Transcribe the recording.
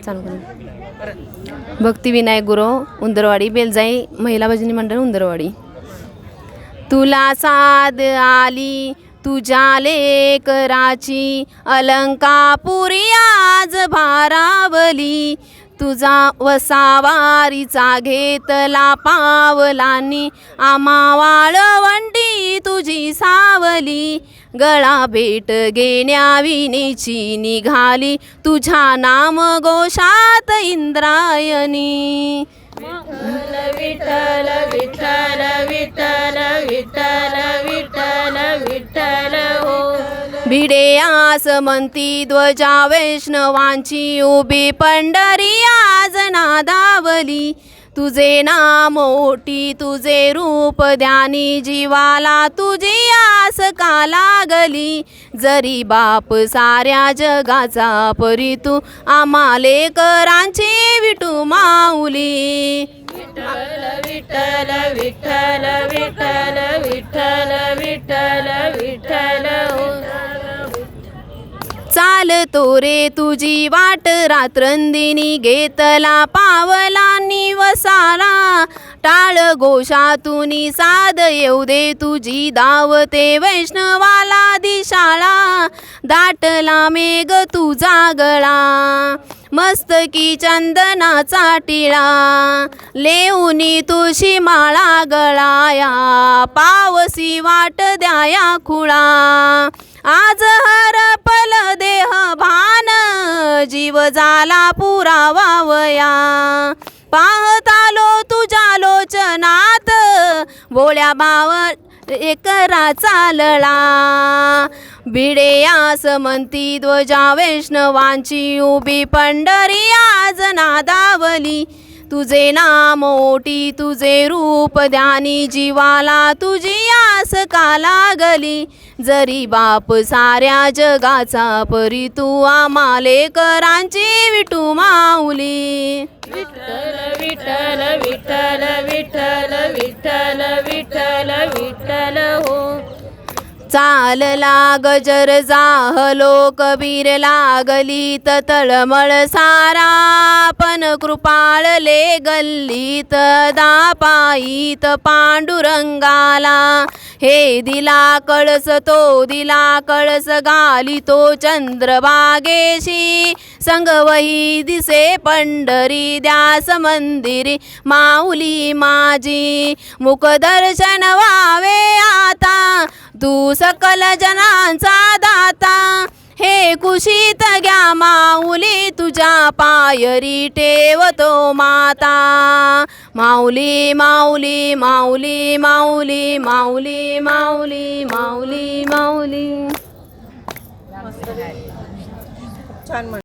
चालू भक्तिविनायक गुरु उंदरवाडी बेलजाई महिला भजनी मंडळ उंदरवाडी. तुला साध आली तुझ्या लेकराची अलंकापुरी आज भारावली. तुझा वसावारीचा घेतला पावलांनी. आमा वाळवंटी तुझी सावली. गळा भेट घेण्याविनीची निघाली. तुझ्या नाम घोषात इंद्रायणी. विठ्ठल विठ्ठल विठ्ठल विठ्ठल. भिडे म्हणती ध्वजा वैष्णवांची उभी पंढरी आज नादावली. तुझे नाम मोठी तुझे रूप ध्यानी जीवाला तुझी आस का लागली? जरी बाप साऱ्या जगाचा परी तू आम्हाले करांची विटू माऊली. विठ्ठल विठ्ठल विठ्ठल विठ्ठल. चालतो रे तुझी वाट रात्रंदिनी घेतला पावलांनी वसाला टाळ गोशातून साध येऊ दे तुझी धावते वैष्णवाला दिशाळा दाटला मेघ तुझा गळा मस्तकी चंदनाचा टिळा. लेऊनी तुझी माळा गळाया पावसी वाट द्याया खुळा. आज हरपल देह जीव झाला पुरावावया पाहत आलो तुझ्या लोचनात बोळ्या बावर एकरा चालला भिडे आस म्हणती ध्वजा वैष्णवांची उभी पंढरी आज नादावली. तुझे नाम ओटी तुझे रूप ध्यानी जीवाला तुझी आस का लागली. जरी बाप साऱ्या जगाचा परी तू आमाले करांची विटू माऊली. विठ्ठल विठ्ठल विठ्ठल विठ्ठल. चालला गजर जाहलो कबीर लागली तळमळ सारा. पण कृपाळले गल्लीत दापाईत पांडुरंगाला. हे दिला कळस तो दिला कळस गाली तो चंद्रबागेशी संगवही दिसे पंढरी द्यास मंदिरी माऊली माझी. मुखदर्शन व्हावे आता तू सकल जनांचा दाता. हे कुशीत घ्या माऊली तुझ्या पायरी ठेवतो माता. माऊली माऊली माऊली माऊली माऊली माऊली माऊली माऊली.